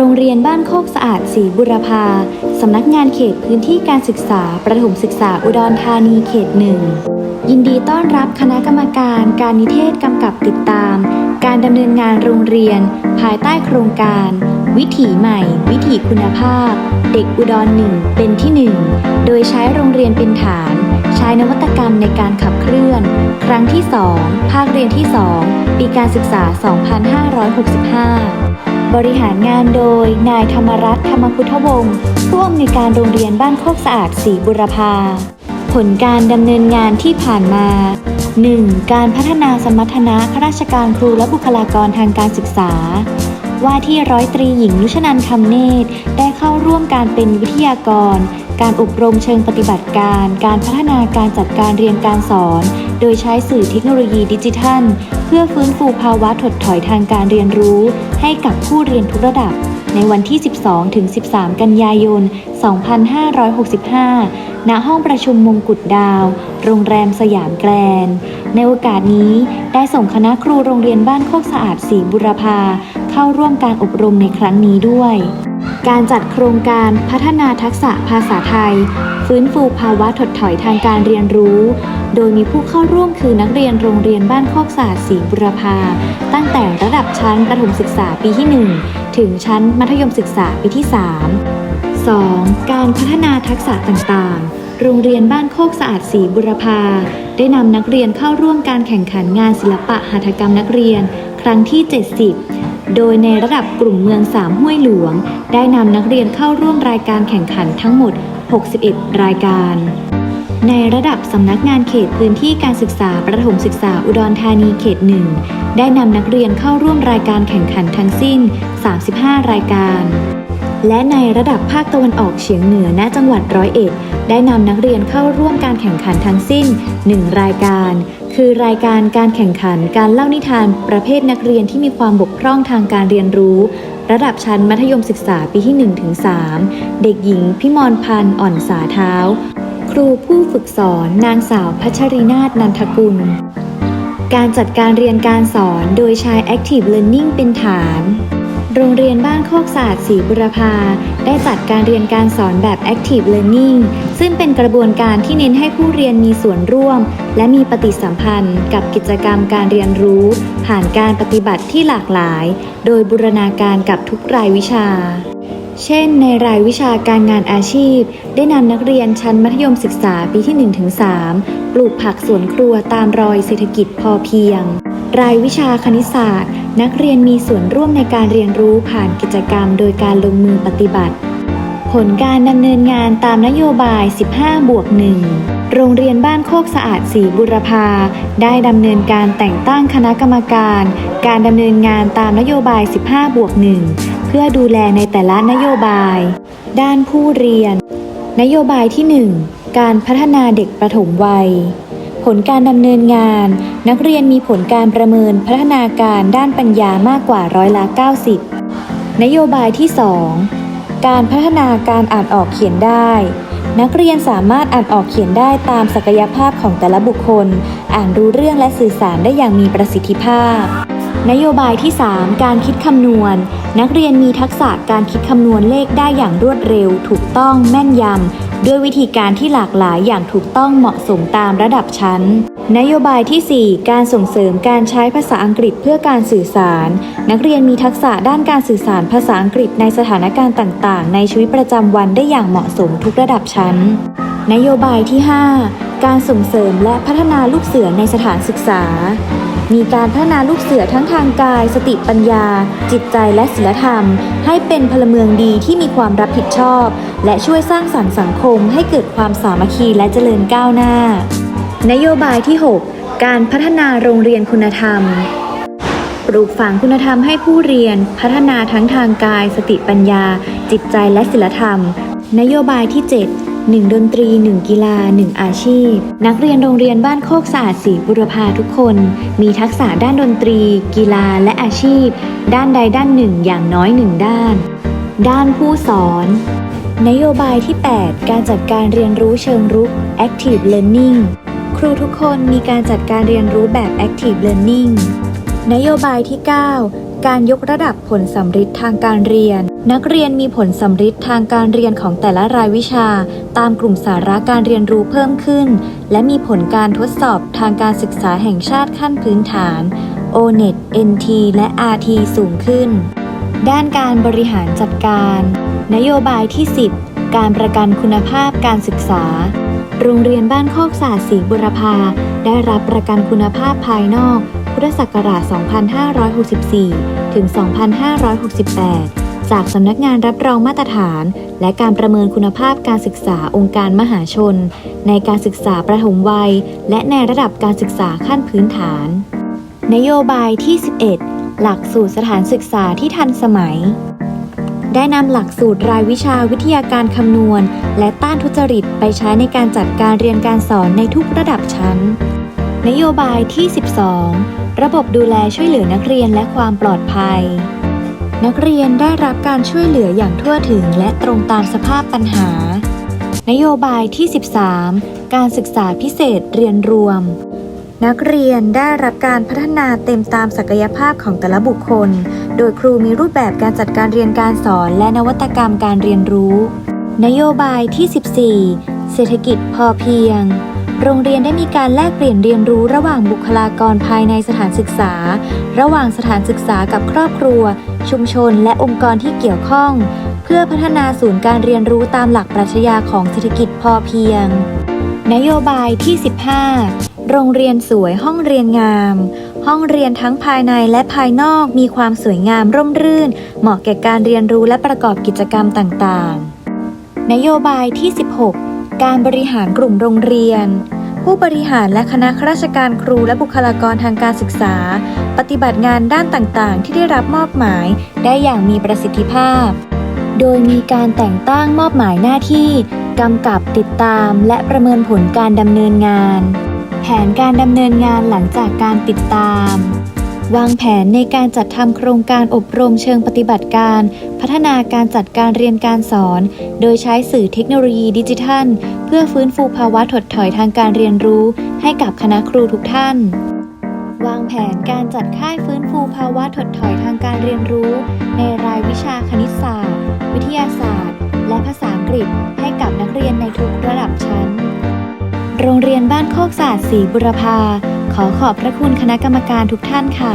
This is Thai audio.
โรงเรียนบ้านโคกสะอาดศรีบุรพา สำนักงานเขตพื้นที่การศึกษา ประถมศึกษาอุดรธานีเขตหนึ่ง ยินดีต้อนรับคณะกรรมการการนิเทศกำกับติดตาม การดำเนินงานโรงเรียน ภายใต้โครงการ วิถีใหม่ วิถีคุณภาพ เด็กอุดรหนึ่งเป็นที่หนึ่ง โดยใช้โรงเรียนเป็นฐาน ใช้นวัตกรรมในการขับเคลื่อน ครั้งที่ 2 ภาคเรียนที่ 2 ปีการศึกษา 2565 บริหารงานโดย นายธรรมรัตน์ธรรมพุทธวงศ์ผู้อำนวยการโรงเรียนบ้านโคกสะอาดศรีบุรพา ผลการดำเนินงานที่ผ่านมา 1. การพัฒนาสมรรถนะข้าราชการครูและบุคลากรทางการศึกษา ว่าที่ร้อยตรีหญิงนุชนันคำเนตร ได้เข้าร่วมการเป็นวิทยากร การอบรมเชิงปฏิบัติการ การพัฒนาการจัดการเรียนการสอน โดยใช้สื่อเทคโนโลยีดิจิทัล พื่อฟื้นฟูภาวะถดถอยทางการเรียนรู้ ให้กับผู้เรียนทุกระดับ ในวันที่ 12 ถึง 13 กันยายน 2565 ณ ห้องประชุมมงกุฎดาว โรงแรมสยามแกรน ในโอกาสนี้ได้ส่งคณะครูโรงเรียนบ้านโคกสะอาดศรีบุรพาเข้าร่วมการอบรมในครั้งนี้ด้วย การจัดโครงการพัฒนาทักษะภาษาไทย ฟื้นฟูภาวะถดถอยทางการเรียนรู้ โดยมีผู้เข้าร่วมคือนักเรียนโรงเรียนบ้านโคกสะอาดศรีบุรพา ตั้งแต่ระดับชั้นประถมศึกษาปีที่ 1 ถึงชั้นมัธยมศึกษาปีที่ 3 2. การพัฒนาทักษะต่างๆ โรงเรียนบ้านโคกสะอาดศรีบุรพา ได้นำนักเรียนเข้าร่วมการแข่งขันงานศิลปะหัตถกรรมนักเรียน ครั้งที่ 70 โดยในระดับกลุ่มเมืองสามห้วยหลวง ได้นำนักเรียนเข้าร่วมรายการแข่งขันทั้งหมด 61 รายการ ในระดับสำนักงานเขตพื้นที่การศึกษาประถมศึกษาอุดรธานีเขตหนึ่งได้นำนักเรียนเข้าร่วมรายการแข่งขันทั้งสิ้น 35 รายการและในระดับภาคตะวันออกเฉียงเหนือณจังหวัดร้อยเอ็ด ได้นำนักเรียนเข้าร่วมการแข่งขันทั้งสิ้น 1 รายการ คือรายการการแข่งขันการเล่านิทานประเภทนักเรียนที่มีความบกพร่องทางการเรียนรู้ ระดับชั้นมัธยมศึกษาปีที่ 1-3 เด็กหญิงพิมรพันธ์อ่อนสาเท้า ครูผู้ฝึกสอนนางสาวพัชรินาถนันทกุล การจัดการเรียนการสอนโดยใช้ Active Learning เป็นฐาน โรงเรียนบ้านโคกศาสตร์ศรีบุรพา ได้จัดการเรียนการสอนแบบ Active Learning ซึ่งเป็นกระบวนการที่เน้นให้ผู้เรียนมีส่วนร่วม และมีปฏิสัมพันธ์กับกิจกรรมการเรียนรู้ ผ่านการปฏิบัติที่หลากหลาย โดยบูรณาการกับทุกรายวิชาเช่น ในรายวิชาการงานอาชีพ ได้นำนักเรียนชั้นมัธยมศึกษาปีที่ 1-3 ปลูกผักสวนครัวตามรอยเศรษฐกิจพอเพียง รายวิชาคณิตศาสตร์ นักเรียนมีส่วนร่วมในการเรียนรู้ผ่านกิจกรรม โดยการลงมือปฏิบัติ ผลการดำเนินงานตามนโยบาย 15 บวก 1 โรงเรียนบ้านโคกสะอาดศรีบุรพา ได้ดำเนินการแต่งตั้งคณะกรรมการ การดำเนินงานตามนโยบาย 15 บวก 1 เพื่อดูแลในแต่ละนโยบาย ด้านผู้เรียน นโยบายที่ 1 การพัฒนาเด็กประถมวัย ลการดำเนินงาน นักเรียนมีผลการประเมินพัฒนาการด้านปัญญามากกว่าร้อยละ 90 นโยบายที่ 2 การพัฒนาการอ่านออกเขียนได้ นักเรียนสามารถอ่านออกเขียนได้ตามศักยภาพของแต่ละบุคคล อ่านรู้เรื่องและสื่อสารได้อย่างมีประสิทธิภาพนโยบายที่ 3 การคิดคำนวณ นักเรียนมีทักษะการคิดคำนวณเลขได้อย่างรวดเร็ว ถูกต้องแม่นยำ ด้วยวิธีการที่หลากหลายอย่างถูกต้องเหมาะสมตามระดับชั้น นโยบายที่ 4 การส่งเสริมการใช้ภาษาอังกฤษเพื่อการสื่อสาร นักเรียนมีทักษะด้านการสื่อสารภาษาอังกฤษในสถานการณ์ต่าง ๆ ในชีวิตประจำวันได้อย่างเหมาะสมทุกระดับชั้น นโยบายที่ 5 การส่งเสริมและพัฒนาลูกเสือในสถานศึกษามีการพัฒนาลูกเสือทั้งทางกาย สติปัญญา จิตใจและศีลธรรม ให้เป็นพลเมืองดีที่มีความรับผิดชอบ และช่วยสร้างสรรค์สังคมให้เกิดความสามัคคีและเจริญก้าวหน้า นโยบายที่ 6 การพัฒนาโรงเรียนคุณธรรม ปลูกฝังคุณธรรมให้ผู้เรียน พัฒนาทั้งทางกาย สติปัญญา จิตใจและศีลธรรม นโยบายที่ 7 1 ดนตรี 1 กีฬา 1 อาชีพ นักเรียนโรงเรียนบ้านโคกสะอาดศรีบุรพาทุกคน มีทักษะด้านดนตรี กีฬาและอาชีพ ด้านใดด้านหนึ่งอย่างน้อยหนึ่งด้าน ด้านผู้สอน นโยบายที่ 8 การจัดการเรียนรู้เชิงรุก Active Learning ครูทุกคนมีการจัดการเรียนรู้แบบ Active Learning นโยบายที่ 9 การยกระดับผลสำฤทธิ์ทางการเรียน นักเรียนมีผลสำฤทธิ์ทางการเรียนของแต่ละรายวิชา ตามกลุ่มสาระการเรียนรู้เพิ่มขึ้น และมีผลการทดสอบทางการศึกษาแห่งชาติขั้นพื้นฐาน O-NET NT และ RT สูงขึ้น ด้านการบริหารจัดการ นโยบายที่ 10 การประกันคุณภาพการศึกษา โรงเรียนบ้านโคกศาสตร์ศรีบุรพา ได้รับประกันคุณภาพภายนอก พุทธศักราช 2564 ถึง 2568 จากสำนักงานรับรองมาตรฐาน และการประเมินคุณภาพการศึกษาองค์การมหาชน ในการศึกษาประถมวัย และในระดับการศึกษาขั้นพื้นฐาน นโยบายที่ 11 หลักสูตรสถานศึกษาที่ทันสมัย ได้นำหลักสูตรรายวิชาวิทยาการคำนวณ และต้านทุจริตไปใช้ในการจัดการเรียนการสอนในทุกระดับชั้น นโยบายที่ 12 ระบบดูแลช่วยเหลือนักเรียนและความปลอดภัย นักเรียนได้รับการช่วยเหลืออย่างทั่วถึงและตรงตามสภาพปัญหา นโยบายที่ 13 การศึกษาพิเศษเรียนรวม นักเรียนได้รับการพัฒนาเต็มตามศักยภาพของแต่ละบุคคล โดยครูมีรูปแบบการจัดการเรียนการสอนและนวัตกรรมการเรียนรู้ นโยบายที่ 14 เศรษฐกิจพอเพียง โรงเรียนได้มีการแลกเปลี่ยนเรียนรู้ระหว่างบุคลากรภายในสถานศึกษา ระหว่างสถานศึกษากับครอบครัว ชุมชน และองค์กรที่เกี่ยวข้อง เพื่อพัฒนาศูนย์การเรียนรู้ตามหลักปรัชญาของเศรษฐกิจพอเพียง นโยบายที่ 15 โรงเรียนสวยห้องเรียนงาม ห้องเรียนทั้งภายในและภายนอกมีความสวยงามร่มรื่น เหมาะแก่การเรียนรู้และประกอบกิจกรรมต่างๆ นโยบายที่ 16 การบริหารกลุ่มโรงเรียน ผู้บริหารและคณะข้าราชการครูและบุคลากรทางการศึกษา ปฏิบัติงานด้านต่างๆ ที่ได้รับมอบหมายได้อย่างมีประสิทธิภาพ โดยมีการแต่งตั้งมอบหมายหน้าที่กำกับติดตามและประเมินผลการดำเนินงาน ผนการดำเนินงานหลังจากการติดตาม วางแผนในการจัดทำโครงการอบรมเชิงปฏิบัติการ พัฒนาการจัดการเรียนการสอน โดยใช้สื่อเทคโนโลยีดิจิทัล เพื่อฟื้นฟูภาวะถดถอยทางการเรียนรู้ ให้กับคณะครูทุกท่าน วางแผนการจัดค่ายฟื้นฟูภาวะถดถอยทางการเรียนรู้ ในรายวิชาคณิตศาสตร์ วิทยาศาสตร์ และภาษาอังกฤษให้ โรงเรียนบ้านโคกศาสตร์ศรีบุรพาขอขอบพระคุณคณะกรรมการทุกท่านค่ะ